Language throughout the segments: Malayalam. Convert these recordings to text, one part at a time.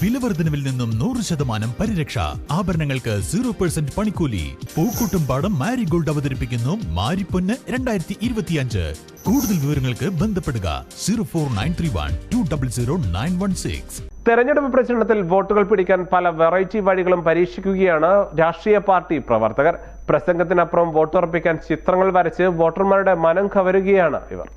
വിലവർദ്ധനവിൽ നിന്നും നൂറ് ശതമാനം പരിരക്ഷ. ആഭരണങ്ങൾക്ക് സീറോ പെർസെന്റ് പണിക്കൂലി. പൂക്കൂട്ടും പാടം മാരിഗോൾഡ് അവതരിപ്പിക്കുന്നു മാരിപ്പൊന്ന് രണ്ടായിരത്തി ഇരുപത്തിയഞ്ച് കൂടുതൽ വിവരങ്ങൾക്ക് ബന്ധപ്പെടുക zero four nine three one two double zero nine one six. തെരഞ്ഞെടുപ്പ് പ്രചരണത്തിൽ വോട്ടുകൾ പിടിക്കാൻ പല വെറൈറ്റി വഴികളും പരീക്ഷിക്കുകയാണ് രാഷ്ട്രീയ പാർട്ടി പ്രവർത്തകർ. പ്രസംഗത്തിനപ്പുറം വോട്ടുറപ്പിക്കാൻ ചിത്രങ്ങൾ വരച്ച് വോട്ടർമാരുടെ മനം കവരുകയാണ് ഇവർ.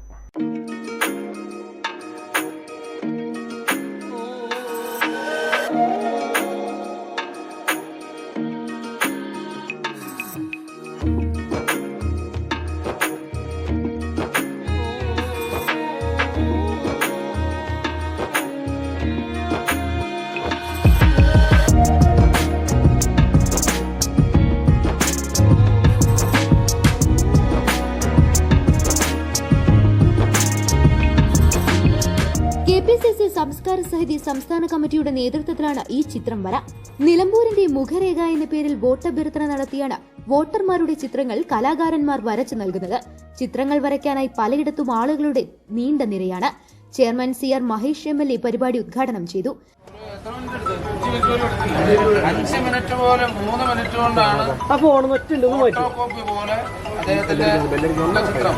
പി സി സി സംസ്കാര സമിതി സംസ്ഥാന കമ്മിറ്റിയുടെ നേതൃത്വത്തിലാണ് ഈ ചിത്രം വര. നിലമ്പൂരിന്റെ മുഖരേഖ എന്ന പേരിൽ വോട്ടഭ്യർത്ഥന നടത്തിയാണ് വോട്ടർമാരുടെ ചിത്രങ്ങൾ കലാകാരന്മാർ വരച്ചു നൽകുന്നത്. ചിത്രങ്ങൾ വരയ്ക്കാനായി പലയിടത്തും ആളുകളുടെ നീണ്ട നിരയാണ്. Chairman C R Mahesh M L A പരിപാടി ഉദ്ഘാടനം ചെയ്തു. അഞ്ച് മിനിറ്റ് പോലെ മൂന്ന് മിനിറ്റ് കൊണ്ടാണ് ഫോട്ടോകോപ്പി പോലെ അദ്ദേഹത്തിന്റെ ചിത്രം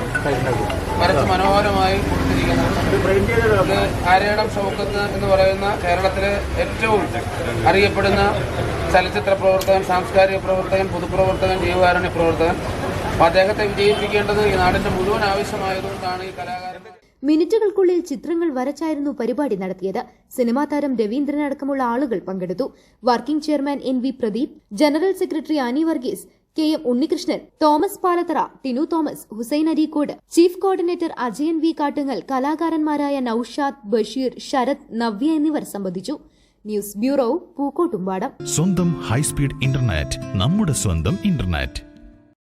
വരച്ച് മനോഹരമായി കൊടുത്തിരിക്കുന്നത്. ആര്യടം ഷൗക്കത്ത് എന്ന് പറയുന്ന കേരളത്തിലെ ഏറ്റവും അറിയപ്പെടുന്ന ചലച്ചിത്ര പ്രവർത്തകൻ സാംസ്കാരിക പ്രവർത്തകൻ പൊതുപ്രവർത്തകൻ ജീവകാരുണ്യ പ്രവർത്തകൻ. അദ്ദേഹത്തെ വിജയിപ്പിക്കേണ്ടത് ഈ നാടിന്റെ മുഴുവൻ ആവശ്യമായതുകൊണ്ടാണ് ഈ കലാകാരൻ മിനിറ്റുകൾക്കുള്ളിൽ ചിത്രങ്ങൾ വരച്ചായിരുന്നു പരിപാടി നടത്തിയത്. സിനിമാ താരം രവീന്ദ്രൻ അടക്കമുള്ള ആളുകൾ പങ്കെടുത്തു. Working chairman N V Pradeep general secretary Ani Varghese K M Unnikrishnan Thomas Palathara Tinu Thomas Hussain Areekode chief coordinator Ajayan V Kattungal കലാകാരന്മാരായ Naushad Basheer Sarath Navya എന്നിവർ സംബന്ധിച്ചു. News bureau Pookkottumpadam. സ്വന്തം ഹൈസ്പീഡ് ഇന്റർനെറ്റ് നമ്മുടെ സ്വന്തം ഇന്റർനെറ്റ്.